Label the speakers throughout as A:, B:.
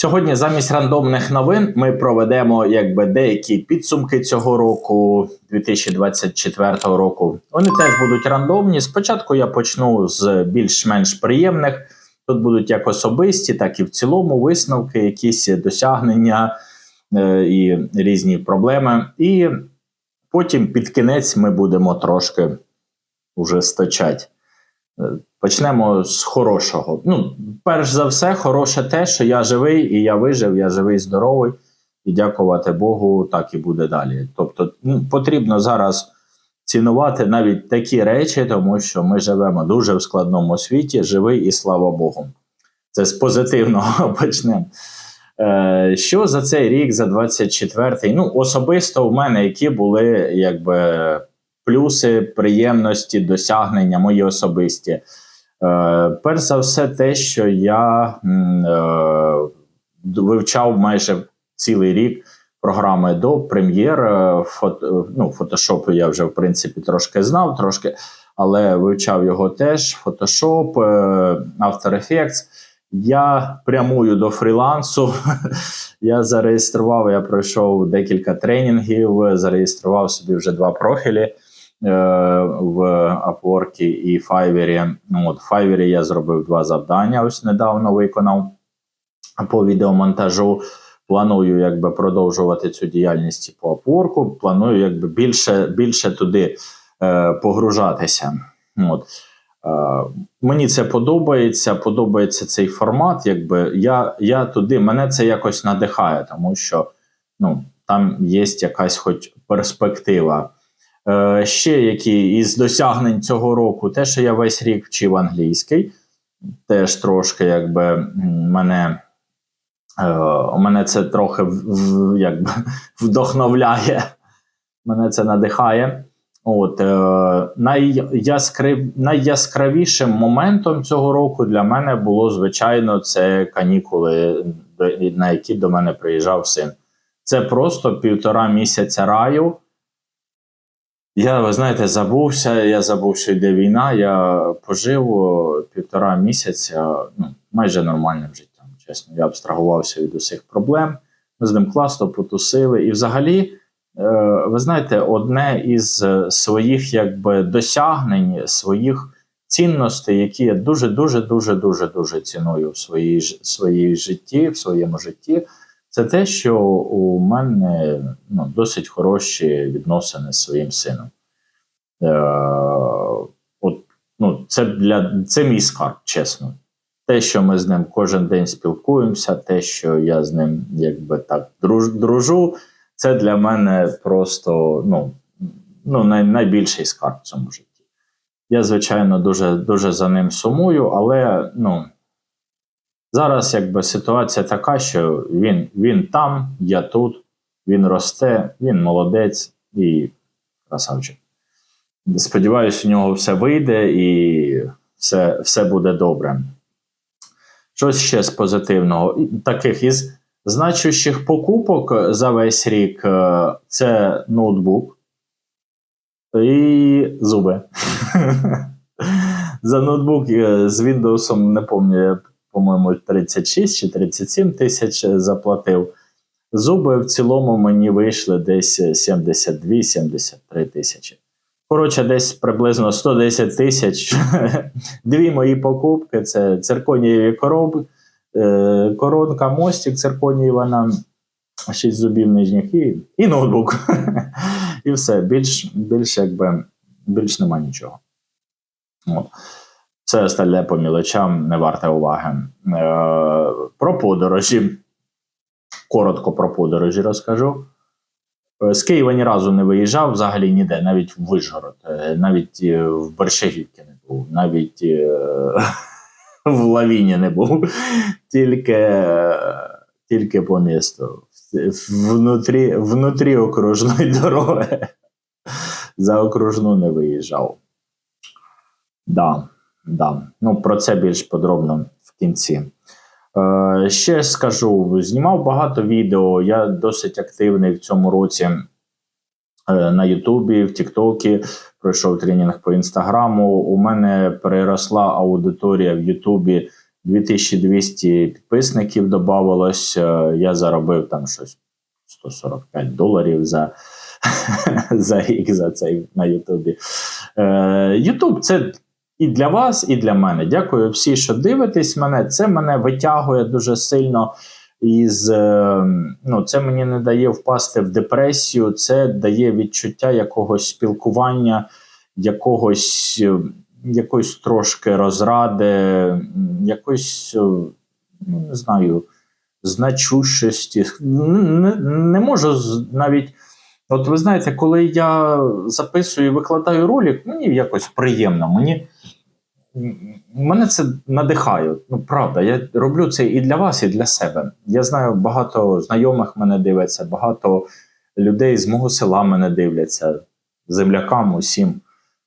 A: Сьогодні замість рандомних новин ми проведемо якби деякі підсумки цього року, 2024 року. Вони теж будуть рандомні. Спочатку я почну з більш-менш приємних. Тут будуть як особисті, так і в цілому висновки, якісь досягнення е, і різні проблеми. І потім під кінець ми будемо трошки уже стачати. Е, Почнемо з хорошого. Ну, перш за все, хороше те, що я живий і я вижив, я живий, здоровий, і дякувати Богу, так і буде далі. Тобто, ну, потрібно зараз цінувати навіть такі речі, тому що ми живемо дуже в складному світі, живий і слава Богу. Це з позитивного почнемо. Е, що за цей рік, за 24-й? Ну, особисто у мене які були якби плюси, приємності, досягнення мої особисті. Е, перш за все, те, що я е, вивчав майже цілий рік програми до прем'єр. е, Фото, ну, фотошопу я вже в принципі трошки знав, трошки, але вивчав його теж. Фотошоп, е, After Effects. Я прямую до фрілансу. я зареєстрував, я пройшов декілька тренінгів, зареєстрував собі вже два профілі е, в Upwork і Fiverr. Ну, От, Fiverr я зробив два завдання, ось недавно виконав по відеомонтажу. Планую якби продовжувати цю діяльність по Upwork, Планую якби більше, більше туди е, погружатися. От. Е, мені це подобається, подобається цей формат. Якби я, я туди, мене це якось надихає, тому що ну, там є якась хоч перспектива. Е, ще які із досягнень цього року, те, що я весь рік вчив англійський, теж трошки якби мене. Е, мене це трохи якби, вдохновляє, мене це надихає. От, е, найяскравішим моментом цього року для мене було, звичайно, це канікули, на які до мене приїжджав син. Це просто півтора місяця раю. Я, ви знаєте, забувся, я забув, що йде війна. Я пожив півтора місяця ну, майже нормальним життям. Чесно, я абстрагувався від усіх проблем. Ми з ним класно потусили. І взагалі, е, ви знаєте, одне із е, своїх якби, досягнень, своїх цінностей, які я дуже, дуже, дуже, дуже, дуже ціную в своїй, своїй житті, в своєму житті. Це те, що у мене ну, досить хороші відносини з своїм сином. Е, от, ну, це, для, це мій скарб, чесно. Те, що ми з ним кожен день спілкуємося, те, що я з ним якби так друж, дружу, це для мене просто ну, ну, най, найбільший скарб в цьому житті. Я, звичайно, дуже, дуже за ним сумую, але ну, Зараз якби ситуація така, що він, він там, я тут, він росте, він молодець і красавчик. Сподіваюсь, у нього все вийде і все, все буде добре. Щось ще з позитивного. Таких із значущих покупок за весь рік е, це ноутбук і зуби. За ноутбук е, з Windows, не пам'ятаю, по-моєму, 36 чи 37 тисяч заплатив. Зуби в цілому мені вийшли десь 72-73 тисячі. Коротше, десь приблизно 110 тисяч. Дві мої покупки: це цирконієві короб, е, коронка, мостик цирконієва на 6 зубів нижніх і, і ноутбук. і все. Більш, більш, якби, більш нема нічого. От. Все остальне по мілочам не варте уваги. Е, про подорожі. Коротко про подорожі розкажу. Е, З Києва ні разу не виїжджав, взагалі ніде, навіть в Вишгород, е, навіть е, в Бершагівці не був, навіть в Лавіні не був, тільки, тільки по місту. Внутрі, внутрі окружної дороги. За окружну не виїжджав. Да, да. Ну, про це більш подробно в кінці. Е, ще скажу: знімав багато відео. Я досить активний в цьому році е, на Ютубі, в Тіктокі. Пройшов тренінг по інстаграму. У мене переросла аудиторія в Ютубі 2200 підписників додавалось. Е, Я заробив там щось 145 доларів за, за рік за цей на Ютубі. Е, Ютуб це і для вас, і для мене. Дякую всі, що дивитесь мене. Це мене витягує дуже сильно. Із, е, ну, це мені не дає впасти в депресію, це дає відчуття якогось спілкування, якогось, е, якоїсь трошки розради, якоїсь, е, ну, не знаю, значущості. Не, не можу навіть. От ви знаєте, коли я записую і викладаю ролик, мені якось приємно. Мені мене це надихає. Ну, правда, я роблю це і для вас, і для себе. Я знаю, багато знайомих мене дивляться, багато людей з мого села мене дивляться, землякам усім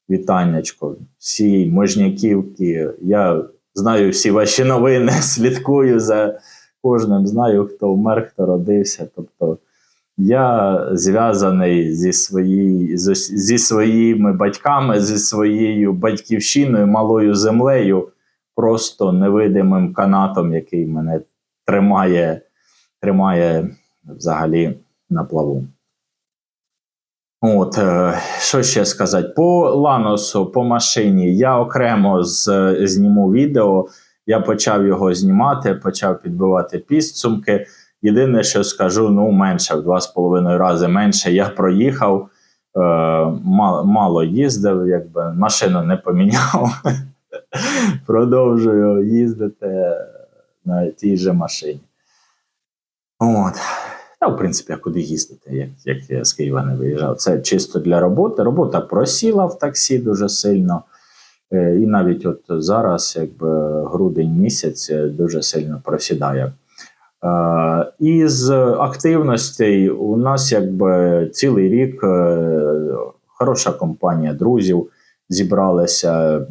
A: вітаннячко, всі можняківки. Я знаю всі ваші новини, слідкую за кожним, знаю, хто вмер, хто родився. Тобто я зв'язаний зі, свої, зі своїми батьками, зі своєю батьківщиною, малою землею, просто невидимим канатом, який мене тримає, тримає взагалі на плаву. От, е, що ще сказати? По Ланосу, по машині, я окремо з, зніму відео. Я почав його знімати, почав підбивати підсумки. Єдине, що скажу, ну менше в два з половиною рази менше я проїхав, е, мало, мало їздив, якби машину не поміняв. Продовжую їздити на тій же машині. От. Та, в принципі, а куди їздити, як, як я з Києва не виїжджав. Це чисто для роботи. Робота просіла в таксі дуже сильно. Е, І навіть от зараз, якби грудень місяць, е, дуже сильно просідає. Е, Із активностей у нас якби цілий рік е, хороша компанія друзів зібралися.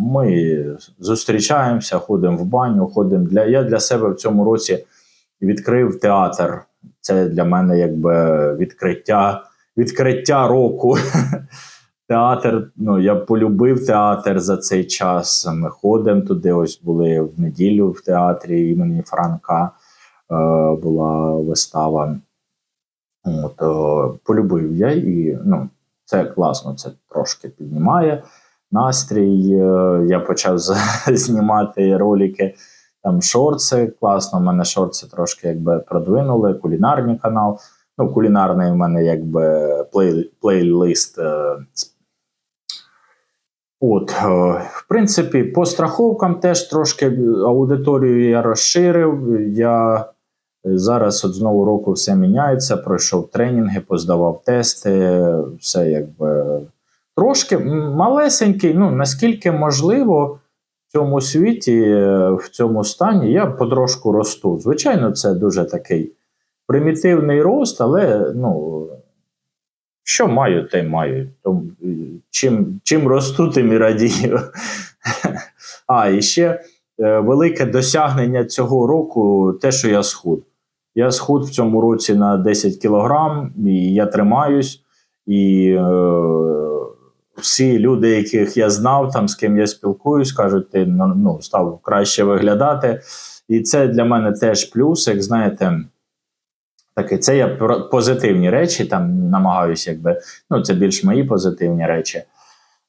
A: Ми зустрічаємося, ходимо в баню, ходимо для. Я для себе в цьому році відкрив театр. Це для мене якби відкриття, відкриття року. Театр, ну я полюбив театр за цей час. Ми ходимо туди. Ось були в неділю в театрі імені Франка. Е, була вистава. От, е, полюбив я і ну, це класно, це трошки піднімає настрій. Е, я почав знімати ролики. Там шорти класно. У мене шорти трошки якби продвинули. Кулінарний канал. Ну, кулінарний в мене якби плей, плейлист. От, в принципі, по страховкам теж трошки аудиторію я розширив. Я зараз от з року все міняється. Пройшов тренінги, поздавав тести, все якби трошки малесенький. Ну наскільки можливо в цьому світі, е, в цьому стані, я потрошку росту. Звичайно, це дуже такий примітивний рост, але ну. Що маю, те маю. Е, чим, чим росту, тим і радію. А, і ще е, велике досягнення цього року те, що я схуд. Я схуд в цьому році на 10 кілограм, і я тримаюсь. І е, всі люди, яких я знав, там з ким я спілкуюсь, кажуть, ти ну, ну, став краще виглядати. І це для мене теж плюс, як знаєте. Таке, це я позитивні речі там намагаюся, якби ну це більш мої позитивні речі,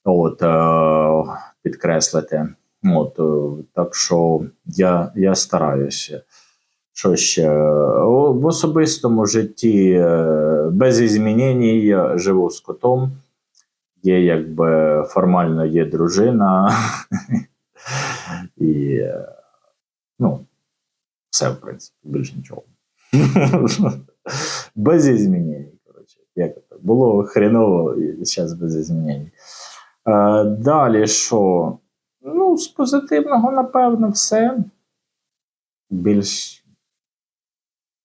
A: от е, підкреслити. От, е, так що я, я стараюся. Що ще? В особистому житті е, без змінень я живу з котом. Є якби формально є дружина. І е, ну, все, в принципі, більш нічого. без змінень. Коротше, як це? Було хреново, і зараз без змінень. Е, далі що? Ну, з позитивного, напевно, все. Більш,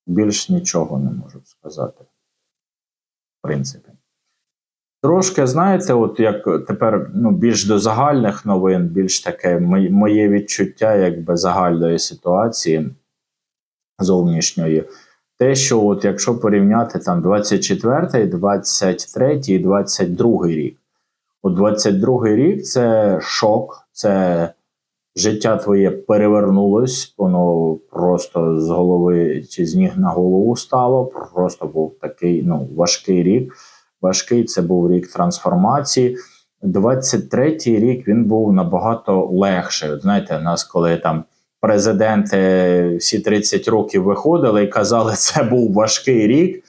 A: більш нічого не можу сказати. В принципі. Трошки, знаєте, от як тепер ну, більш до загальних новин, більш таке моє- відчуття якби загальної ситуації зовнішньої. Те, що от якщо порівняти там 24, 23 і 22 рік. От 22 рік це шок, це життя твоє перевернулось, воно просто з голови чи з ніг на голову стало. Просто був такий ну, важкий рік. Важкий це був рік трансформації. 23-й рік він був набагато легший. От знаєте, нас коли там президенти всі 30 років виходили і казали, це був важкий рік.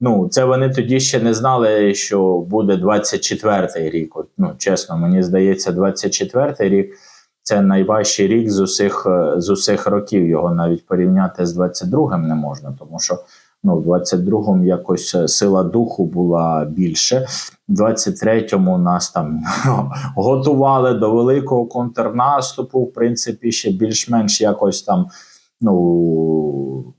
A: Ну, це вони тоді ще не знали, що буде 24-й рік. От, ну, чесно, мені здається, 24-й рік це найважчий рік з усіх е, з усіх років. Його навіть порівняти з 22-м не можна, тому що ну, в 22-му якось е, сила духу була більше. В 23-му нас там готували до великого контрнаступу. В принципі, ще більш-менш якось там. Ну,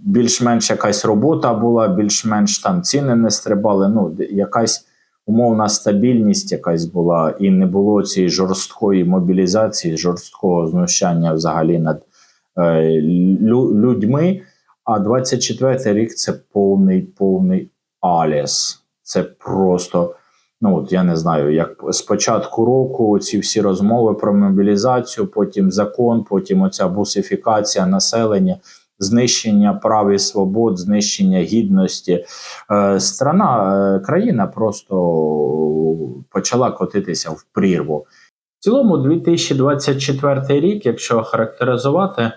A: більш-менш якась робота була, більш-менш там ціни не стрибали. Ну, якась умовна стабільність якась була, і не було цієї жорсткої мобілізації, жорсткого знущання взагалі над е, лю, людьми. А 24 рік це повний повний аліс. Це просто. Ну от я не знаю, як з початку року ці всі розмови про мобілізацію, потім закон, потім оця бусифікація населення знищення прав і свобод, знищення гідності. Е, страна, е, країна просто почала котитися в прірву. В цілому, 2024 рік, якщо характеризувати,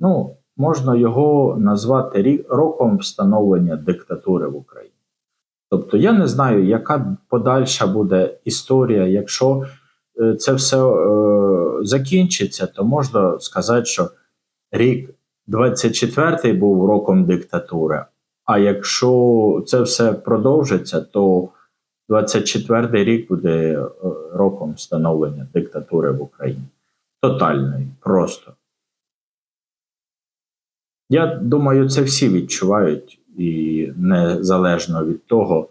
A: ну можна його назвати рік роком встановлення диктатури в Україні. Тобто я не знаю, яка подальша буде історія. Якщо е, це все е, закінчиться, то можна сказати, що рік 24-й був роком диктатури. А якщо це все продовжиться, то 24-й рік буде е, роком встановлення диктатури в Україні. Тотальної, просто. Я думаю, це всі відчувають, і незалежно від того,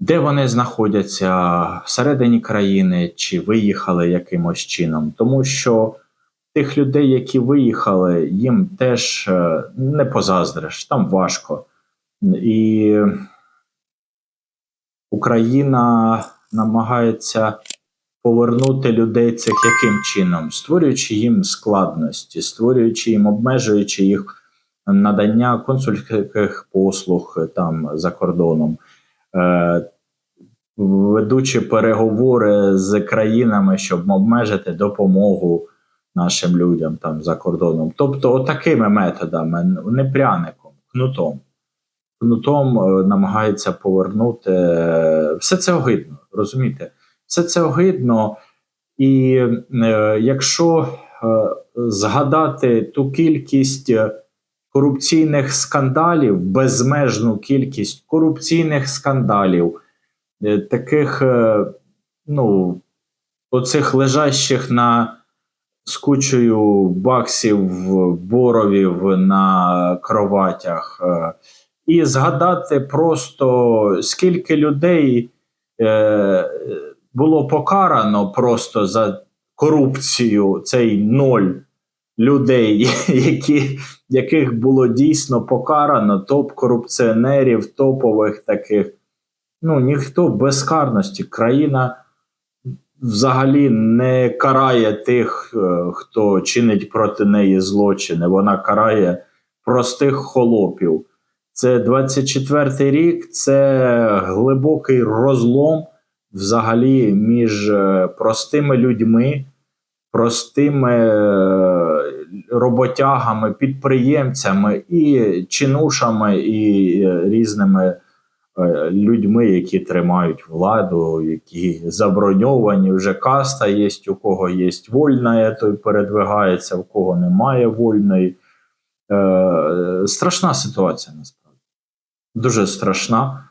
A: де вони знаходяться всередині країни чи виїхали якимось чином. Тому що тих людей, які виїхали, їм теж е, не позаздриш, там важко. І Україна намагається повернути людей цих яким чином, створюючи їм складності, створюючи їм, обмежуючи їх надання консульських послуг там за кордоном. Е, ведучи переговори з країнами, щоб обмежити допомогу нашим людям там за кордоном. Тобто, такими методами, не пряником, кнутом. Кнутом е, намагається повернути е, все це огидно, розумієте? Все це огидно, і е, якщо е, згадати ту кількість корупційних скандалів, безмежну кількість корупційних скандалів, е, таких, е, ну, оцих лежащих на з кучою баксів боровів на кроватях, е, і згадати просто скільки людей е, було покарано просто за корупцію цей ноль людей, які, яких було дійсно покарано, топ-корупціонерів, топових таких. Ну ніхто безкарності. Країна взагалі не карає тих, е, хто чинить проти неї злочини. Вона карає простих холопів. Це 24-й рік, це глибокий розлом взагалі між е, простими людьми, простими е, роботягами, підприємцями і чинушами, і різними людьми, які тримають владу, які заброньовані. Вже каста є, у кого є вольна, той передвигається, у кого немає вольної. Е, Страшна ситуація насправді. Дуже страшна.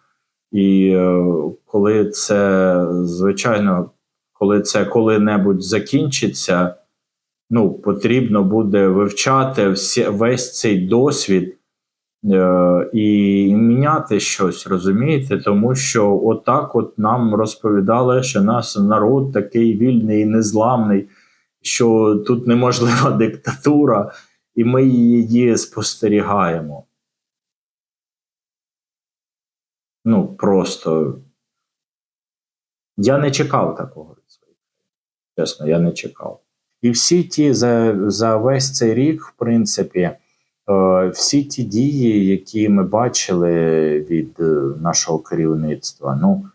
A: І е, коли це, звичайно, коли це коли-небудь закінчиться, ну, потрібно буде вивчати всі, весь цей досвід. Е, і міняти щось, розумієте? Тому що отак от нам розповідали, що наш народ такий вільний і незламний, що тут неможлива диктатура, і ми її спостерігаємо. Ну, просто я не чекав такого. Чесно, я не чекав. І всі ті за, за весь цей рік, в принципі, всі ті дії, які ми бачили від е, нашого керівництва, ну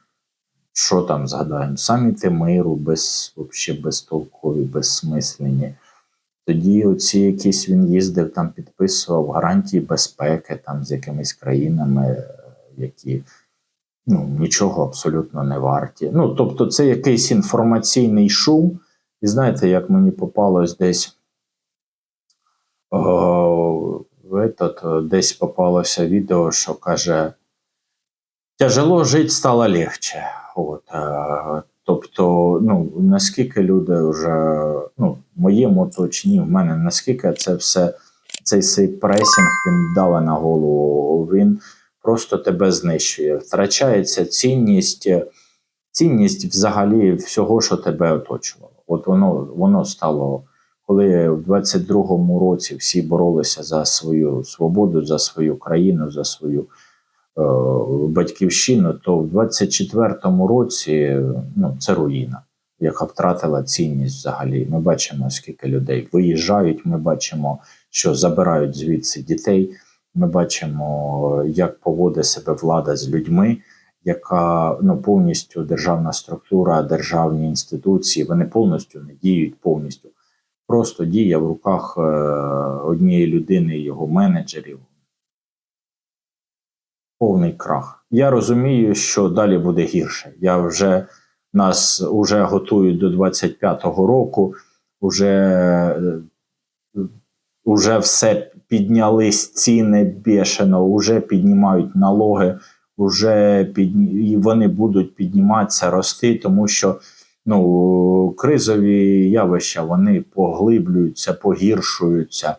A: що там згадаємо? Саміти миру без вообще безтолкові, безсмислені. Тоді оці якісь він їздив, там підписував гарантії безпеки там з якимись країнами, е, які ну, нічого абсолютно не варті. Ну, тобто, це якийсь інформаційний шум. І знаєте, як мені попалось десь этот, десь попалося відео, що каже: тяжело жити стало легче. От, е, тобто, ну, наскільки люди вже, ну, в моєму оточенні, в мене, наскільки це все, цей цей пресінг він дала на голову, він просто тебе знищує. Втрачається цінність, цінність взагалі всього, що тебе оточувало. От воно, воно стало. Коли в 22-му році всі боролися за свою свободу, за свою країну, за свою е, батьківщину, то в 24-му році ну, це руїна, яка втратила цінність взагалі. Ми бачимо, скільки людей виїжджають. Ми бачимо, що забирають звідси дітей. Ми бачимо, як поводить себе влада з людьми, яка ну повністю державна структура, державні інституції, вони повністю не діють повністю. Просто діє в руках е, однієї людини, його менеджерів. Повний крах. Я розумію, що далі буде гірше. Я вже нас вже готують до 25-го року, вже, е, вже все піднялись ціни бешено, вже піднімають налоги, вже під, і вони будуть підніматися, рости, тому що ну, кризові явища вони поглиблюються, погіршуються,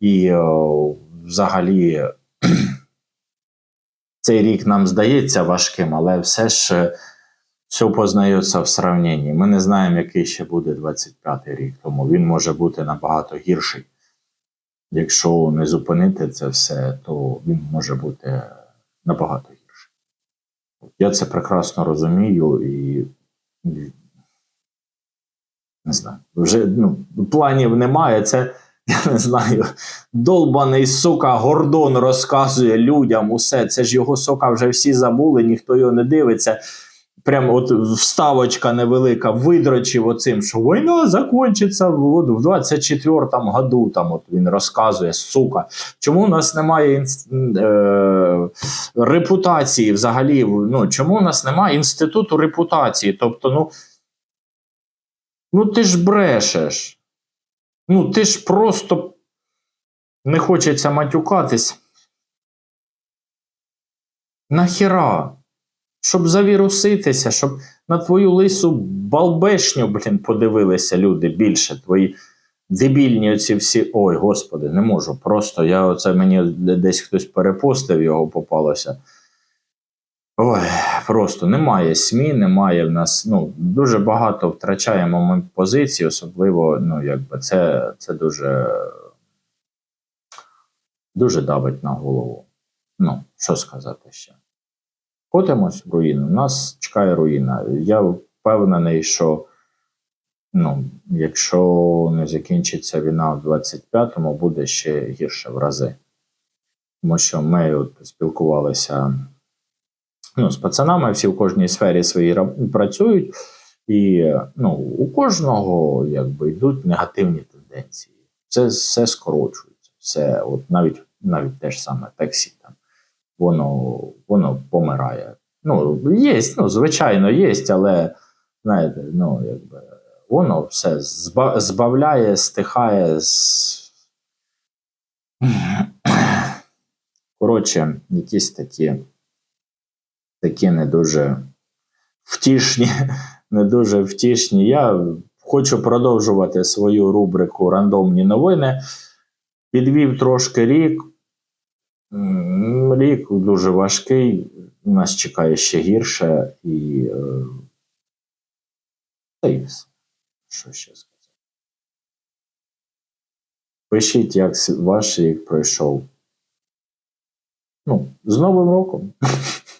A: і о, взагалі цей рік нам здається важким, але все ж все познається в сравненні. Ми не знаємо, який ще буде 25-й рік, тому він може бути набагато гірший. Якщо не зупинити це все, то він може бути набагато гірший. Я це прекрасно розумію і не знаю, вже ну, планів немає. Це я не знаю. Долбаний сука, Гордон розказує людям усе. Це ж його сука вже всі забули, ніхто його не дивиться. Прямо от вставочка невелика, видрочив оцим, що війна закінчиться в, в 24-му году. Там от він розказує, сука. Чому у нас немає е, репутації взагалі? Ну, Чому у нас немає інституту репутації? Тобто, ну. Ну, ти ж брешеш. Ну, ти ж просто не хочеться матюкатись. Нахіра? Щоб завіруситися, щоб на твою лису балбешню, блін, подивилися люди більше. Твої дебільні оці всі. Ой, господи, не можу. Просто я оце мені десь хтось перепостив, його попалося. Ой, просто немає СМІ, немає в нас. Ну, дуже багато втрачаємо ми позицій, особливо, ну, якби це це дуже дуже давить на голову. Ну, що сказати ще? Котимось в руїну. Нас чекає руїна. Я впевнений, що ну, якщо не закінчиться війна в 25-му, буде ще гірше в рази. Тому що ми от спілкувалися ну, з пацанами, всі в кожній сфері свої працюють, і ну, у кожного якби йдуть негативні тенденції. Це все скорочується. Все, от навіть навіть те ж саме таксі там, воно воно помирає. Ну, є, ну, звичайно, є, але знаєте, ну, якби воно все збавляє, стихає. з... Коротше, якісь такі такі не дуже втішні, не дуже втішні. Я хочу продовжувати свою рубрику Рандомні новини. Підвів трошки рік. Рік дуже важкий, нас чекає ще гірше і. Е, все. Що ще сказати? Пишіть, як ваш рік пройшов. Ну, з Новим роком.